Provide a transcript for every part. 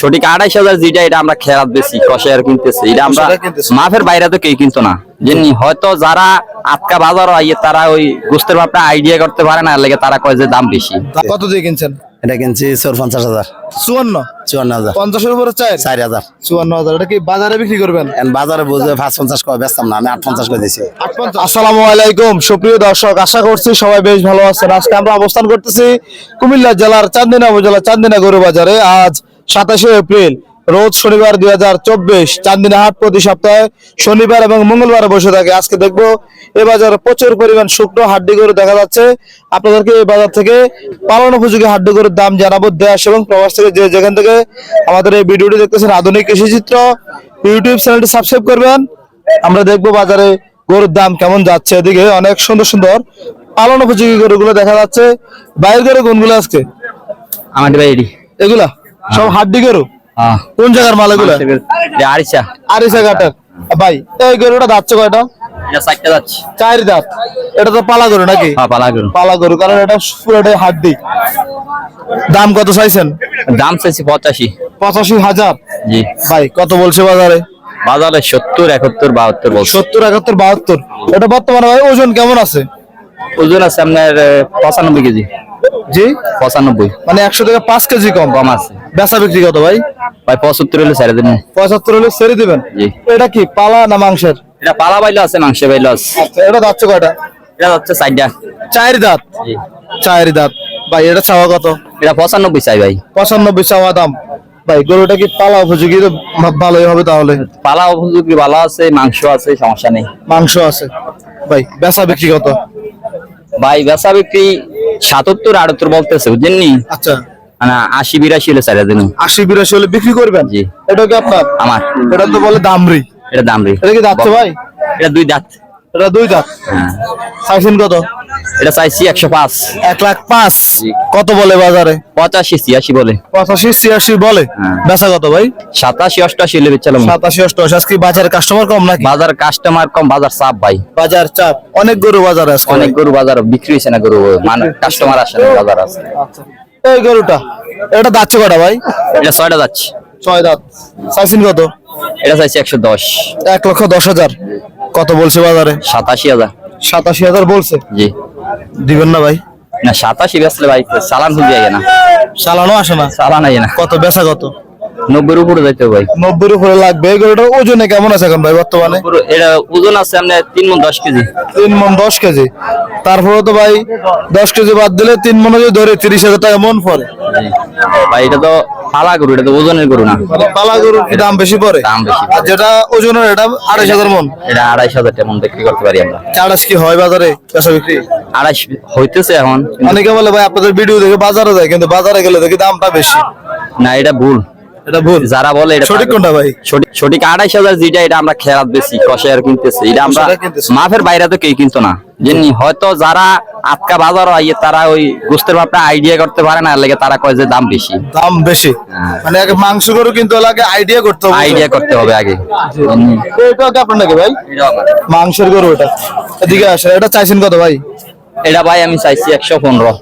সঠিক আড়াইশ হাজার যেটা এটা আমরা খেয়াল বেশি কষে আর কিনতেছি। এটা আমরা মাফের বাইরে তো কেউ কিনতো না। যেমনি হয়তো যারা আটকা বাজার আইয়ে তারা ওই গোস্তের ব্যাপারটা আইডিয়া করতে পারে না লেগে তারা কয় যে দাম বেশি। কত দিয়ে কিনছেন? এটা কিনছি চোর পঞ্চাশ হাজার। চুয়ান্ন? চুয়ান্ন হাজার। পঞ্চাশের উপরে চাই চার হাজার। চুয়ান্ন হাজার। এটা কি বাজারে বিক্রি করবেন? বাজারে বুঝে পাঁচ পঞ্চাশ করে বেচতাম না আমি আট পঞ্চাশ করে দিছি। আসসালামু আলাইকুম সুপ্রিয় দর্শক আশা করছি সবাই বেশ ভালো আছেন। আজকে আমরা অবস্থান করতেছি কুমিল্লা জেলার চান্দিনা উপজেলা চান্দিনা গরু বাজারে আজ সাতাশে এপ্রিল রোজ শনিবার দুই হাজার চব্বিশ চান্দিনা হাট প্রতি সপ্তাহে শনিবার এবং মঙ্গলবার বসে থাকে। আজকে দেখব এ বাজারে প্রচুর পরিমাণ শুকনো হাড্ডি গরু দেখা যাচ্ছে। আপনাদেরকে এই বাজার থেকে পালন উপযোগী হাড্ডি গরুর দাম জানাব দেশ এবং প্রবাস থেকে যে যেখান থেকে আমাদের এই ভিডিওটি দেখতেছেন আধুনিক কৃষি চিত্র ইউটিউব চ্যানেলটি সাবস্ক্রাইব করবেন। আমরা দেখব বাজারে গরুর দাম কেমন যাচ্ছে। এদিকে অনেক সুন্দর সুন্দর পালন উপযোগী গরুগুলো দেখা যাচ্ছে। বাইরের গরু কোনগুলো আজকে? আমাদের ভাই এগুলা? সব হাড্ডি গরু? হ্যাঁ। কোন জায়গার মাল এগুলা? আড়াইশা আরিসা ঘাটের ভাই এই গরুটা যাচ্ছে কয়টা? চার দাঁত। এটা তো পালা গরু নাকি? হ্যাঁ পালা গরু। পালা গরু কারণ এটা পুরোটাই হাড্ডি। দাম কত চাইছেন? দাম চাইছি পঁচাশি। পঁচাশি হাজার? জি। ভাই কত বলছে বাজারে? বাজারে সত্তর একাত্তর বাহাত্তর সত্তর একাত্তর বাহাত্তর। এটা বর্তমানে ভাই ওজন কেমন আছে? ওজন আছে আপনার পঁচানব্বই কেজি। জি? পঁচানব্বই। মানে একশো থেকে পাঁচ কেজি কম। কম আছে। বেচা বিক্রি কত ভাই? ভাই পঁচাত্তর হলে ছেড়ে দিন পঁচাত্তর হলে ছেড়ে দিবেন? জি। এটা কি পালা না মাংসের? এটা পালা বাইলো আছে মাংস বাইলো আছে। আচ্ছা এটা যাচ্ছে কয়টা? এটা হচ্ছে সাইডটা চার দাঁত? জি। চার দাঁত। ভাই এটা চাওয়া কত? এটা পঁচানব্বই চাই ভাই। পঁচানব্বই চাওয়া দাম। ভাই গরুটা কি পালা উপযোগী? ভালোই হবে তাহলে। পালা উপযোগী ভালো আছে মাংস আছে সমস্যা নেই। মাংস আছে। ভাই বেচা বিক্রি কত? ভাই বেচা বিক্রি সাতাত্তর আটাত্তর বলতেছে বুঝলেননি আচ্ছা। মানে আশি বিরাশি হলে দিন আশি বিরাশি হলে বিক্রি করবেন? জি। এটা কি আপনার? আমার। এটা তো বলে দামরি। এটা দামরি। এটা কি ভাই? এটা দুই দাঁত। এটা দুই দাঁত। হ্যাঁ। চাইছেন কত? এটা চাইছি একশো পাঁচ। এক লাখ পাঁচ। কত বলে বাজারে? পঁচাশি ছিয়াশি বলে। পঁচাশি ছিয়াশি বলে। হ্যাঁ। বেচা কত ভাই? সাতাশি অষ্টাশি হলে বেচালাম সাতাশি অষ্টআশি। আজকে বাজারে কাস্টমার কম নাকি? বাজার কাস্টমার কম বাজার চাপ ভাই। বাজার চাপ। অনেক গরু বাজারে আজকে। অনেক গরু বাজার বিক্রি হয়েছে না গরু। মানে কাস্টমার আসে না বাজার আছে আচ্ছা। এই গরুটা এটা যাচ্ছে কটা ভাই? এটা ছয়টা যাচ্ছে ছয় দাঁত। চাইছেন কত? এটা চাইছি একশো দশ। এক লক্ষ দশ হাজার। কত বলছে বাজারে? সাতাশি হাজার। সাতাশি হাজার বলছে? জি। দিবেন না ভাই? না সাতাশি বেচলে ভাই চালান খুঁজে যায় না চালানো আসে না? চালান আয় না। কত বেচা কত? নব্বইয়ের উপরে যাইতে ভাই। নব্বই উপরে লাগবে। এই ওজনে কেমন আছে এখন ভাই বর্তমানে? এটা ওজন আছে আপনার তিন মন দশ কেজি। তিন মন দশ কেজি। তারপরে তো ভাই দশ কেজি বাদ দিলে তিন মনে যদি ধরে তিরিশ হাজার টাকা মন জি। ভাই এটা তো পালা গরু এটা তো ওজনের গরু না। পালা গরুর দাম বেশি পড়ে? দাম বেশি আর যেটা ওজনের এটা আড়াইশ হাজার মন? এটা আড়াইশ হাজার টাকা মন বিক্রি করতে পারি আমরা। চারাস কি হয় বাজারে? বেচা বিক্রি? আড়াইশ হইতেছে এখন অনেকে বলে ভাই আপনাদের ভিডিও দেখে বাজারে যায় কিন্তু বাজারে গেলে দেখি দামটা বেশি। না এটা ভুল। এটা ভুল। যারা বলে এটা সঠিক কোনটা ভাই? সঠিক আড়াইশ হাজার যেটা এটা আমরা খেয়াল বেশি কিনতেছি। এটা আমরা মাফের বাইরে তো কেউ কিনতো না। যেমনি হয়তো যারা আটকা বাজার হয় তারা ওই গোস্তের ব্যাপারটা আইডিয়া করতে পারে না লেগে তারা কয় যে দাম বেশি। দাম বেশি। হ্যাঁ। মানে আগে মাংস গরু কিন্তু লাগে আইডিয়া করতে হবে। আইডিয়া করতে হবে আগে। এটা কি আপনার নাকি ভাই? মাংসের গরু এটা। এদিকে আসে এটা চাইছেন কত ভাই? এটা ভাই আমি চাইছি একশো পনেরো।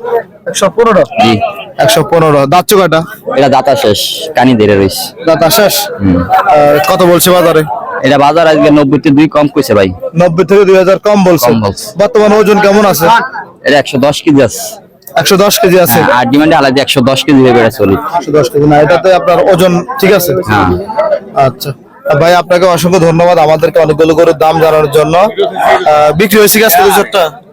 একশো পনেরো? জি। একশো পনেরো। দাঁত কয়টা? এটা দাতা শেষ কানি ধরে রয়েছে দাঁত শেষ? কত বলছে বাজারে? এটা বাজার আজকে নব্বইতে দুই কম কইছে ভাই। নব্বই থেকে দুই হাজার কম বলছে। বর্তমানে ওজন কেমন আছে? এটা একশো দশ কেজি আছে। একশো দশ কেজি আছে? হ্যাঁ, আর ডিমান্ডে আলাদা একশো দশ কেজি হয়ে চলি একশো দশ কেজি। না এটাতে আপনার ওজন ঠিক আছে? হ্যাঁ। আচ্ছা। ভাই আপনাকে অসংখ্য ধন্যবাদ আমাদেরকে অনেকগুলো করে দাম জানানোর জন্য। বিক্রি হয়েছে দুশোটা হ্যাঁ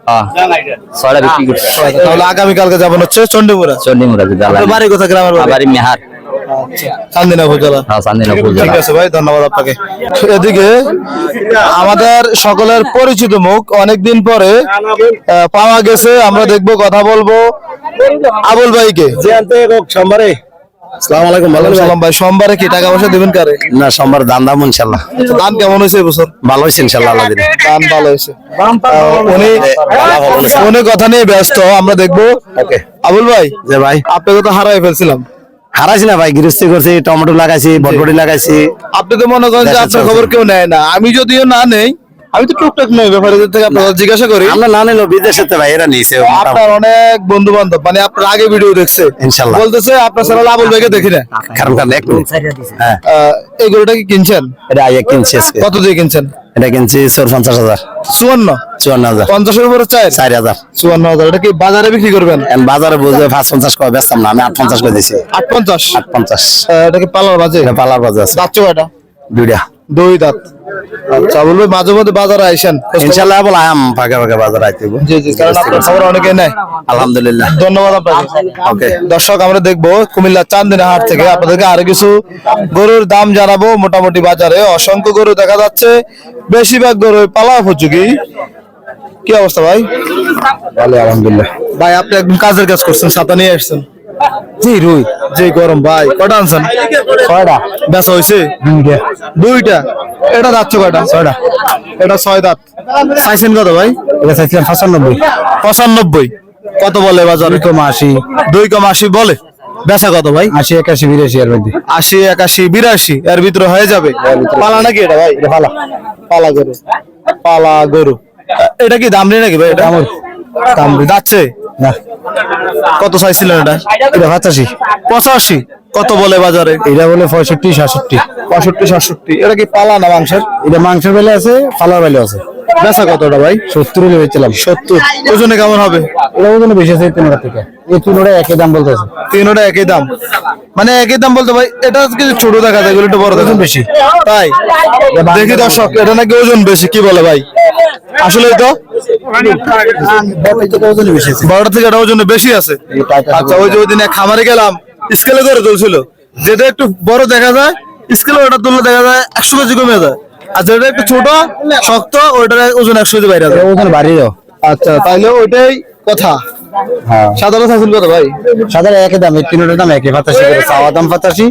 ছয়টা বিক্রি করছি। তাহলে আগামীকালকে যাবেন হচ্ছে চন্ডীপুরা চন্ডিমুরা বাড়ি কোথায় গ্রামের বাড়ি? মেহার। চান্দিনা উপজেলা হ্যাঁ চান্দিনাপুর ঠিক জেলা। আছে ভাই ধন্যবাদ আপনাকে। এদিকে আমাদের সকলের পরিচিত মুখ অনেকদিন পরে আহ, পাওয়া গেছে আমরা দেখব কথা বলব। আবুল ভাইকে। সোমবারে আলাইকুম ভালো সালাম ভাই সোমবারে কি টাকা পয়সা দিবেন কারে? না সোমবার দাম দাম ইনশাল্লাহ কেমন হয়েছে এবছর ভালো হয়েছে ইনশাল্লাহ আল্লাহ দিলে। দাম ভালো হয়েছে। উনি উনি কথা নিয়ে ব্যস্ত আমরা দেখব। ওকে। আবুল ভাই যে ভাই। আপনাকে তো হারাই ফেলছিলাম। হারাইছি না ভাই গৃহস্থী করছি টমেটো লাগাইছি বটবটি লাগাইছি। আপনি তো মনে করেন যে আপনার খবর কেউ নেয় না। আমি যদিও না নেই আমি তো টুকটাক নই ব্যাপারীদের থেকে জিজ্ঞাসা করি। আমরা না নিলো বিদেশে তো ভাই এরা নিয়েছে আপনার অনেক বন্ধু বান্ধব মানে আপনার আগে ভিডিও দেখছে। ইনশাল্লাহ। বলতেছে আপনার ভাইকে দেখি না। কারণ কারণ এক মিনিট। হ্যাঁ। এই গরুটা কি কিনছেন? এটা আগে কিনছি কত দিয়ে কিনছেন? এটা কিনছি চোর পঞ্চাশ হাজার। চুয়ান্ন? চুয়ান্ন হাজার। পঞ্চাশের উপরে চাই চার হাজার। চুয়ান্ন হাজার। এটা কি বাজারে বিক্রি করবেন? বাজারে বুঝবে পাঁচ পঞ্চাশ করে বেচতাম না আমি আট পঞ্চাশ করে দিছি। আট পঞ্চাশ? আট পঞ্চাশ। এটা কি পালার বাজে? এটা পালার বাজার আছে। দাঁত চোখাটা দুইটা। দুই দাঁত। আচ্ছা বলবে মাঝে মধ্যে বাজারে আইসেন? ইনশাল্লাহ বলে আম ফাঁকা ফাঁকা বাজার আইতে জি জি কারণ আপনার খবর অনেকে নেয়। আলহামদুলিল্লাহ। ধন্যবাদ আপনাকে। ওকে। দর্শক আমরা দেখব কুমিল্লা চান্দিনা হাট থেকে আপনাদেরকে আরও কিছু গরুর দাম জানাব মোটামুটি বাজারে। অসংখ্য গরু দেখা যাচ্ছে। বেশিরভাগ গরু পালা উপযোগী। কি অবস্থা ভাই? ভালো আলহামদুলিল্লাহ। ভাই আপনি একদম কাজের কাজ করছেন ছাতা নিয়ে আসছেন। জি রুই। যে গরম ভাই। কটা আনছেন? ছয়টা। বেচা হয়েছে দুইটা। এটা যাচ্ছে কয়টা? ছয়টা। এটা ছয় দাঁত। চাইছেন কত ভাই? এটা চাইছিলাম পঁচানব্বই। পঁচানব্বই। কত বলে বাজারে? দুই কমা আশি। দুই কম আশি বলে? বেচা কত ভাই? আশি একাশি বিরাশি এর মধ্যে। আশি একাশি বিরাশি। এর ভিতরে হয়ে যাবে। পালা নাকি এটা ভাই? পালা। পালা গরু। পালা গরু। এটা কি দাম নেই নাকি ভাই? এটা? আমার দাম যাচ্ছে? কত চাইছিলেন এটা? এটা পঁচাশি পঁচাশি। কত বলে বাজারে? এটা বলে পঁয়ষট্টি সাতষট্টি। পঁয়ষট্টি সাতষট্টি। এটা কি পালা না মাংসের? এটা মাংসের বেলে আছে ফালার বেলে আছে। বেচা কতটা ভাই? সত্তর হলে বেচছিলাম। সত্তর। ওজনে কেমন হবে? এটা ওজনে বেশি আছে তিনটা থেকে। এই তিনটা একই দাম বলতেছে। তিনোটা একই দাম। মানে একই দাম বলতে ভাই এটা কিছু ছোট দেখা যায় এগুলো একটু বড় দেখা বেশি। তাই? দেখি দর্শক এটা নাকি ওজন বেশি কি বলে ভাই? আসলে তো? বড়টা থেকে ওজন বেশি আছে। আচ্ছা ওই যে ওই দিনে খামারে গেলাম স্কেলে করে চলছিল যেটা একটু বড় দেখা যায় স্কেলে ওটা তুললে দেখা যায় একশো কেজি কমে যায়। আর যেটা একটু ছোট শক্ত ওইটার ওজন একশো কেজি বাইরে যায়। ওজন বাড়িয়ে দাও। আচ্ছা তাইলে ওইটাই কথা। হ্যাঁ। সাধারণ শাসন কথা ভাই? সাধারণ একই দাম তিনটার দাম একই। করে চাওয়া দাম পঁচাশি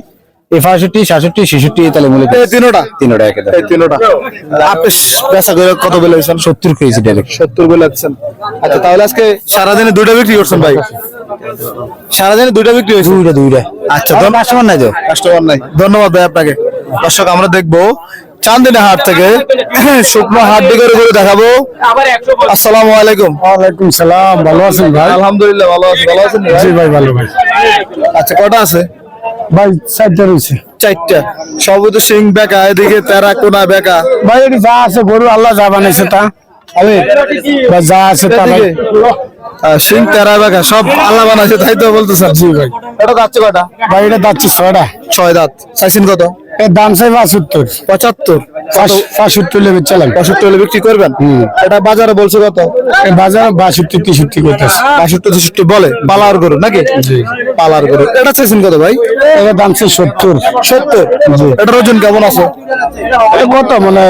এই পঁয়ষট্টি সাতষট্টি ছেষট্টি তাহলে মূল্য এই তিনোটা। তিনটা এই তিনোটা। আপনি বেচা করে কত বেলা হয়েছেন সত্তর কেজি ডাইরেক্ট সত্তর বেলা দিচ্ছেন। আচ্ছা তাহলে আজকে সারাদিনে দুইটা বিক্রি করছেন ভাই? সারাদিনে দুইটা বিক্রি হয়েছে? দুইটা দুইটা। আচ্ছা কাস্টমার নাই তো? কাস্টমার নাই। ধন্যবাদ ভাই আপনাকে। দর্শক আমরা দেখব চান্দিনা হাট থেকে শুকনো হাট করে করে দেখাবো। আসসালামু আলাইকুম। ওয়ালাইকুম সালাম। ভালো আছেন ভাই? আলহামদুলিল্লাহ ভালো আছি। ভালো আছেন জি ভাই ভালো ভাই। আচ্ছা কটা আছে? ভাই চারটা রয়েছে। চারটা। তো সিং বেকা এদিকে তেরা কোনা বেকা। ভাই এটি যা আছে গরু আল্লাহ যা বানাইছে তা। আমি যা আছে তা ভাই। সিং তেরা বেকা সব আল্লাহ বানাইছে তাই তো বলতেছে জি ভাই। এটা যাচ্ছে কটা ভাই এটা যাচ্ছে ছয়টা। ছয় দাঁত। চাইছেন কত? এর দাম চাই পঁচাত্তর পঁচাত্তর। পঁয়ষট্টি লেবে চালাম পঁয়ষট্টি হলে বিক্রি করবেন? এটা বাজারে বলছে কত? বাজার বাষট্টি তেষট্টি করতেছে। বাষট্টি তেষট্টি বলে? পালার গরু নাকি? পালার গরু। এটা চাইছেন কত ভাই? এর দাম সত্তর। সত্তর? এটার ওজন কেমন আছে? কত? মানে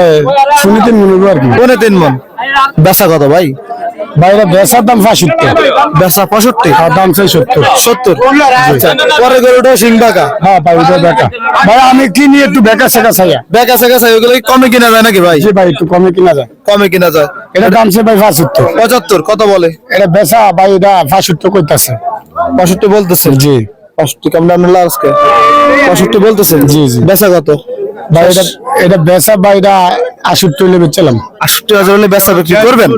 শুনিতেন মনে আর কি। পনেরো তিন মন। বেচা কত ভাই? বাইরে বেচার দাম পঁয়ষট্টি। বেচা পঁয়ষট্টি? আর দাম চাই সত্তর? সত্তর পরে গরুটা সিং বাঁকা। হ্যাঁ ভাই ওটা বেকা। ভাই আমি কিনি একটু বেকা সেকা চাইয়া বেঁকা সেকা চাই ওগুলো কমে কিনা যায় নাকি ভাই? জি ভাই একটু কমে কিনা যায়। কমে কিনা যায়। এটা দাম চাই ভাই পঁচাত্তর পঁচাত্তর কত বলে? এটা বেচা ভাই এটা পঁয়ষট্টি করতেছে পঁয়ষট্টি বলতেছেন জি। পঁয়ষট্টি কম দাম নিল আজকে? পঁয়ষট্টি বলতেছেন জি, জি। বেচা কত? ভাই এটা এটা বেচা ভাই এটা বেচলাম। হাজার হলে বেচা বিক্রি করবেন?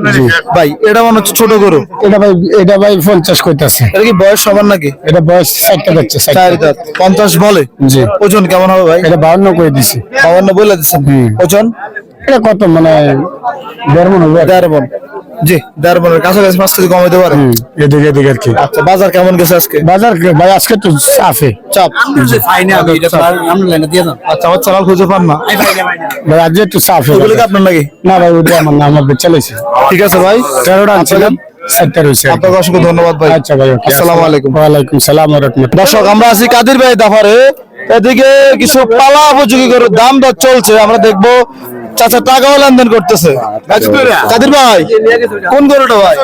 ভাই এটা মনে হচ্ছে ছোট গরু। এটা ভাই এটা ভাই পঞ্চাশ করতেছে এটা কি বয়স সমান নাকি? এটা বয়স যাচ্ছে পঞ্চাশ বলে? জি। ওজন কেমন হবে ভাই? এটা বাউন্ন করে দিছি। বলে দিচ্ছেন ওজন? এটা কত? মানে দেড় মন হবে। দেড় মন। জি কাছাকাছি পাঁচ কেজি কমাইতে পারে। এদিকে এদিকে আর কি। আচ্ছা বাজার কেমন গেছে আজকে? বাজার ভাই আজকে তো চাপে চাপ। আচ্ছা চালাল খুঁজে পান না। ভাই আজকে একটু চাপে ওগুলো কি আপনার নাকি? না ভাই ওটা আমার না আমার বেচালাইছে ঠিক আছে ভাই। তেরোটা আনছিলাম আপনাকে অসংখ্য ধন্যবাদ ভাই। আচ্ছা ভাই আসসালামু আলাইকুম। ওয়ালাইকুম সালাম দর্শক আমরা আছি কাদির ভাই দাফারে। এদিকে কিছু পালা উপযোগী গরুর দাম দর চলছে। আমরা দেখব চাচা টাকাও লেনদেন করতেছে। কাদির ভাই কোন গরুটা ভাই?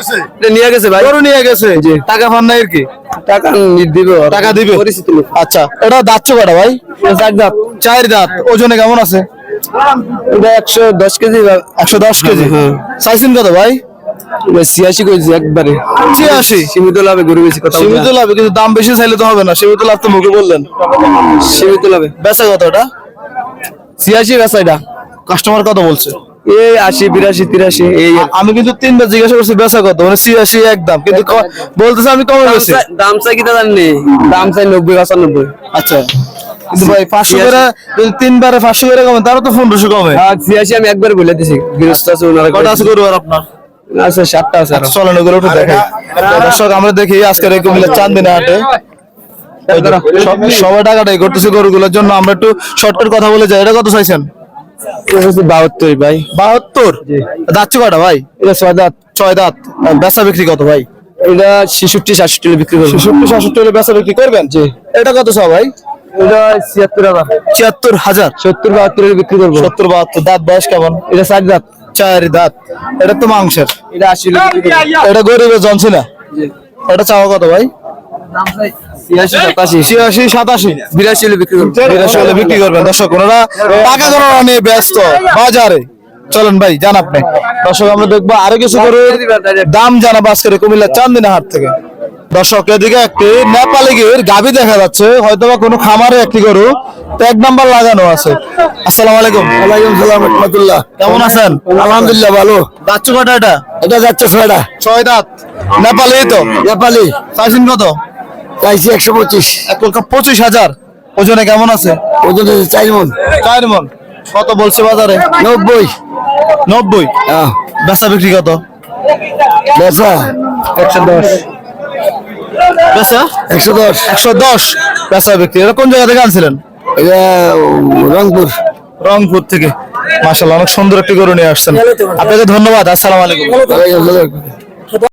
নিয়ে গেছে ভাই। গরু নিয়ে গেছে। টাকা পান নাই আর কি? টাকা দিবে টাকা দিবে? আচ্ছা এটা দাঁতছে কটা ভাই? চার দাঁত। চার দাঁত ওজনে কেমন আছে? একশো দশ কেজি একশো দশ কেজি? চাইছেন কত ভাই? ছিয়াশি একবারে। ছিয়াশি? সীমিত লাভে গরু বেশি কথা সীমিত লাভে কিন্তু দাম বেশি চাইলে তো হবে না। সীমিত লাভ তো মুখে বললেন। সীমিত লাভে। বেচা কত এটা? ছিয়াশি বেচা এটা? কাস্টমার কত বলছে। এই আশি বিরাশি তিরাশি এই আমি কিন্তু তিনবার জিজ্ঞাসা করছি বেচা কত? মানে ছিয়াশি একদম। কিন্তু বলতেছে আমি কমে গেছি দাম চাই কি জানি দাম চাই নব্বই পঁচানব্বই। আচ্ছা। কিন্তু ভাই পাঁচশো করে যদি তিনবারে পাঁচশো করে কমে তারও তো পনেরোশো কমে। ছিয়াশি আমি একবার বলে দিছি। গৃহস্থ আছে ওনারা কটা আছে গরু আর আপনার? আছে সাতটা আছে চলেন ওগুলো একটু দেখাই। দর্শক আমরা দেখি আজকের এই চান্দিনা হাটে। সবাই টাকাটাই করতেছে গরুগুলোর জন্য। আমরা একটু শর্টকাট কথা বলে যাই। এটা কত চাইছেন? বাহাত্তর ভাই। বাহাত্তর? যাচ্ছে কটা ভাই? এটা ছয় দাঁত। ছয় দাঁত। বেচা বিক্রি কত ভাই? এটা ছেষট্টি সাতষট্টি বিক্রি করব। ছেষট্টি সাতষট্টি হলে বেচা বিক্রি করবেন? জি। এটা কত চাও ভাই? এটা ছিয়াত্তর হাজার। ছিয়াত্তর হাজার? সত্তর বাহাত্তর বিক্রি করব। সত্তর বাহাত্তর। দাঁত বয়স কেমন? এটা চার দাঁত। চার দাঁত। এটা তো মাংসের। এটা আশি এটা গরিবের জনছি না? এটা চাওয়া কত ভাই? ছিয়াশি সাতাশি। বিরাশি হলে বিক্রি করব বিরাশি হলে বিক্রি করবেন। দর্শক ওনারা টাকা গণনা নিয়ে ব্যস্ত। বাজারে। চলেন ভাই জান আপনি। দর্শক আমরা দেখব আরও কিছু গরুর দাম জানাব আজকের কুমিল্লা চান্দিনা হাট থেকে। দর্শক এদিকে একটি নেপালি গির গাভি দেখা যাচ্ছে। হয়তো বা কোনো খামারে একটি গরু। এক নাম্বার লাগানো আছে। আসসালামু আলাইকুম। ওয়ালাইকুম সালাম রহমতুল্লাহ। কেমন আছেন? আলহামদুলিল্লাহ ভালো। যাচ্ছে কটা এটা? এটা যাচ্ছে ছয়টা। ছয় দাঁত। নেপালি তো? নেপালি। চাইছেন কত? চাইছি একশো পঁচিশ। এক লক্ষ পঁচিশ হাজার। ওজনে কেমন আছে? ওজন চার মন। চার মন। কত বলছে বাজারে? নব্বই। নব্বই? হ্যাঁ। বেচা বিক্রি কত? বেচা। একশো দশ। বেচা? একশো দশ। একশো দশ। বেচা বিক্রি। এটা কোন জায়গা থেকে আনছিলেন? এটা রংপুর। রংপুর থেকে। মাসাল্লাহ অনেক সুন্দর একটি গরু নিয়ে আসছেন। আপনাকে ধন্যবাদ। আসসালামু আলাইকুম।